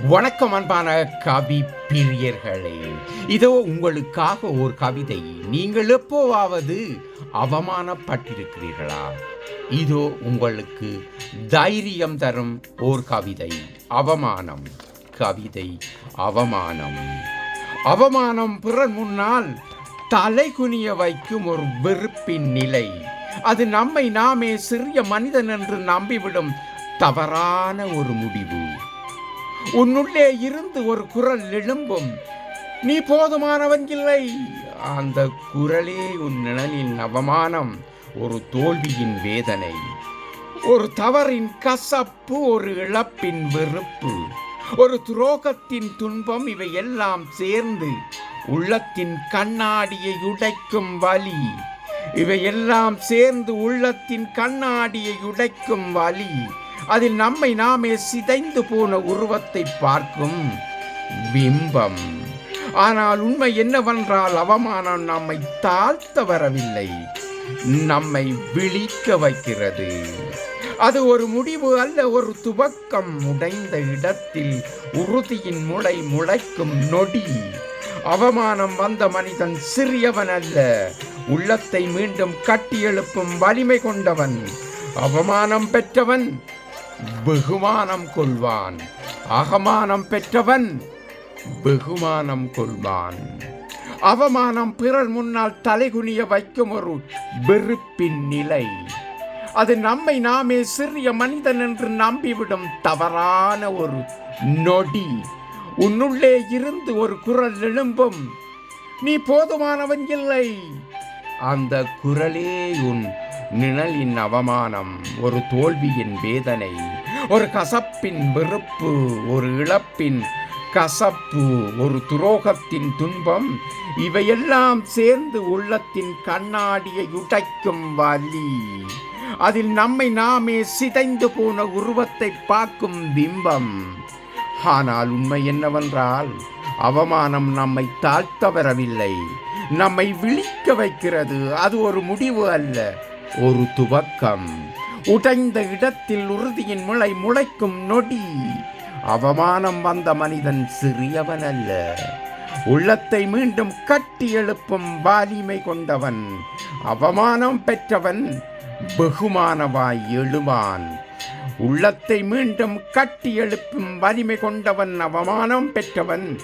வணக்கம் அன்பான கவி பிரியர்களே. இதோ உங்களுக்காக ஒரு கவிதை. நீங்கள் எப்போவாவது அவமானப்பட்டிருக்கிறீர்களா? இதோ உங்களுக்கு தைரியம் தரும் ஓர் கவிதை. அவமானம். கவிதை அவமானம். அவமானம் பிறர் முன்னால் தலை குனிய வைக்கும் ஒரு வெறுப்பின் நிலை. அது நம்மை நாமே சிறிய மனிதன் என்று நம்பிவிடும் தவறான ஒரு முடிவு. உன்னுள்ளே இருந்து ஒரு குரல் எழும்பும். நீ போதுமானவன் இல்லை. அந்த குரலே உன் நிழலின் அவமானம் ஒரு தோல்வியின் வேதனை ஒரு தவறின் கசப்பு ஒரு இழப்பின் வெறுப்பு ஒரு துரோகத்தின் துன்பம் இவை எல்லாம் சேர்ந்து உள்ளத்தின் கண்ணாடியை உடைக்கும் வலி இவையெல்லாம் சேர்ந்து உள்ளத்தின் கண்ணாடியை உடைக்கும் வலி அதில் நம்மை நாமே சிதைந்து போன உருவத்தை பார்க்கும் பிம்பம். ஆனால் உண்மை என்னவென்றால் அவமானம் நம்மை தாழ்த்த வரவில்லை நம்மை விழிக்க வைக்கிறது. அது ஒரு முடிவு அல்ல ஒரு துவக்கம். உடைந்த இடத்தில் உறுதியின் முளை முளைக்கும் நொடி. அவமானம் வந்த மனிதன் சிறியவன் அல்ல உள்ளத்தை மீண்டும் கட்டியெழுப்பும் வலிமை கொண்டவன். அவமானம் பெற்றவன் வெகுமானம் கொள்வான். அகமானம் பெற்றவன் வெகுமானம் கொள்வான். அவமானம் பிறர் முன்னால் தலைகுனிய வைக்கும் ஒரு வெறுப்பின் நிலை. அது நம்மை நாமே சிறிய மனிதன் என்று நம்பிவிடும் தவறான ஒரு நொடி. உன்னுள்ளே இருந்து ஒரு குரல் எழும்பும். நீ போதுமானவன் இல்லை. அந்த குரலே உன் நிழலின் அவமானம் ஒரு தோல்வியின் வேதனை ஒரு கசப்பின் வெறுப்பு ஒரு இழப்பின் கசப்பு ஒரு துரோகத்தின் துன்பம் இவையெல்லாம் சேர்ந்து உள்ளத்தின் கண்ணாடியை உடைக்கும் வலி. அதில் நம்மை நாமே சிதைந்து போன உருவத்தை பார்க்கும் பிம்பம். ஆனால் உண்மை என்னவென்றால் அவமானம் நம்மை தாழ்த்த வரவில்லை நம்மை விழிக்க வைக்கிறது அது ஒரு முடிவு அல்ல. ஒரு துவக்கம். உடைந்த இடத்தில் உறுதியின் முளை முளைக்கும் நொடி. அவமானம் வந்த மனிதன் சிறியவன் அல்ல உள்ளத்தை மீண்டும் கட்டி எழுப்பும் வாலிமை கொண்டவன். அவமானம் பெற்றவன் வெகுமானவாய் எழுவான். உள்ளத்தை மீண்டும் கட்டி எழுப்பும் வலிமை கொண்டவன் அவமானம் பெற்றவன்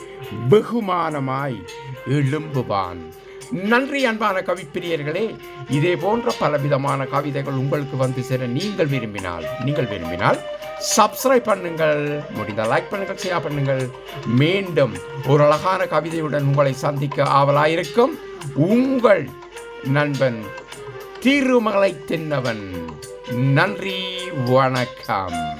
வெகுமானமாய் எழும்புவான். நன்றி அன்பான கவிப்பிரியர்களே இதே போன்ற பலவிதமான கவிதைகள் உங்களுக்கு வந்து சேர நீங்கள் விரும்பினால் நீங்கள் விரும்பினால் சப்ஸ்கிரைப் பண்ணுங்கள் முடிந்தால் லைக் பண்ணுங்கள் ஷேர் பண்ணுங்கள். மீண்டும் ஒரு அழகான கவிதையுடன் உங்களை சந்திக்க ஆவலாயிருக்கும் உங்கள் நண்பன் திருமலை தென்னவன். நன்றி வணக்கம்.